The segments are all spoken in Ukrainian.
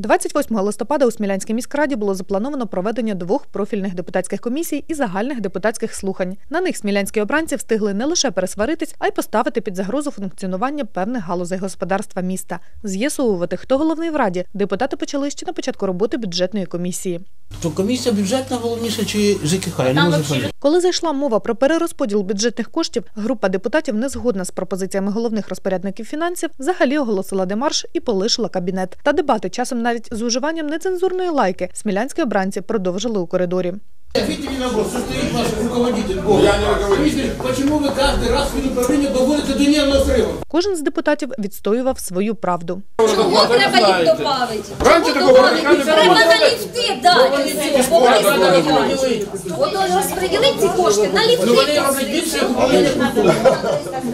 28 листопада у Смілянській міськраді було заплановано проведення двох профільних депутатських комісій і загальних депутатських слухань. На них смілянські обранці встигли не лише пересваритись, а й поставити під загрозу функціонування певних галузей господарства міста. З'ясовувати, хто головний в раді, депутати почали ще на початку роботи бюджетної комісії. То комісія бюджетна головніша чи ЖКХ? Я не можу. Коли зайшла мова про перерозподіл бюджетних коштів, група депутатів не згодна з пропозиціями головних розпорядників фінансів, взагалі оголосила демарш і полишила кабінет. Та дебати часом навіть з уживанням нецензурної лайки смілянські обранці продовжили у коридорі. Ответьте мне на вопрос, что стоит ваш руководитель? Я не руководитель. Почему вы каждый раз в управление доводите до нервного срыва? Кожен з депутатів відстоював свою правду. Чого треба ліфт добавити? Раніше Чого такого добавити? радикально Треба було. на ліфти дати. все, бо вони сподіваються. От ось розподілити ці кошти на Ну ліфти. вони роблять більше управління культури,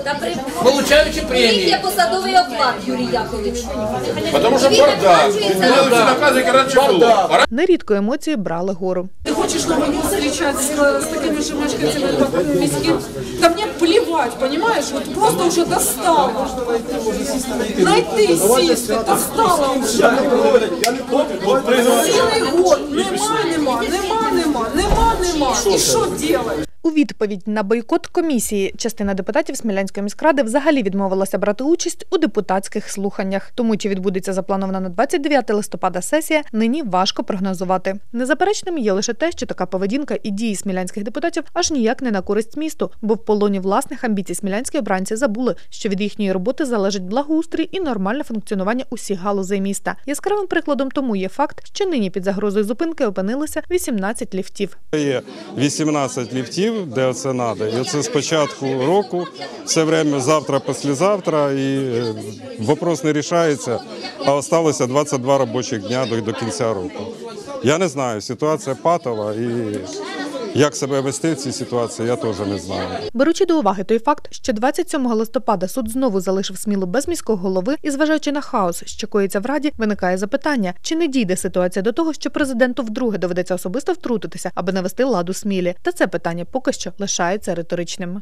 Та при получаючи Ліфт премії. є посадовий оклад, Юрій Якович. Потому что Він бардак. оплачується. Делают все наказы, как раньше было. А Нерідко емоції брали гору. Ты хочешь на войну встречать с, с такими же мешканцами, как мискин? Да мне плевать, понимаешь? Вот просто уже достало. Найти, сесть, достало уже. Цілий год. Нема, Що делать? Відповідь на бойкот комісії частина депутатів Смілянської міськради взагалі відмовилася брати участь у депутатських слуханнях. Тому чи відбудеться запланована на 29 листопада сесія, нині важко прогнозувати. Незаперечним є лише те, що така поведінка і дії смілянських депутатів аж ніяк не на користь місту, бо в полоні власних амбіцій смілянські обранці забули, що від їхньої роботи залежить благоустрій і нормальне функціонування усіх галузей міста. Яскравим прикладом тому є факт, що нині під загрозою зупинки опинилися 18 ліфтів. Є 18 ліфтів, де це треба. І це з початку року, все время завтра, післязавтра, і е, вопрос не рішається, а залишилося 22 робочих дня до, до кінця року. Я не знаю, ситуація патова і як себе вести в цій ситуації, я теж не знаю. Беручи до уваги той факт, що 27 листопада суд знову залишив смілу без міського голови, і зважаючи на хаос, що коїться в раді, виникає запитання: чи не дійде ситуація до того, що президенту вдруге доведеться особисто втрутитися, аби навести ладу смілі? Та це питання поки що лишається риторичним.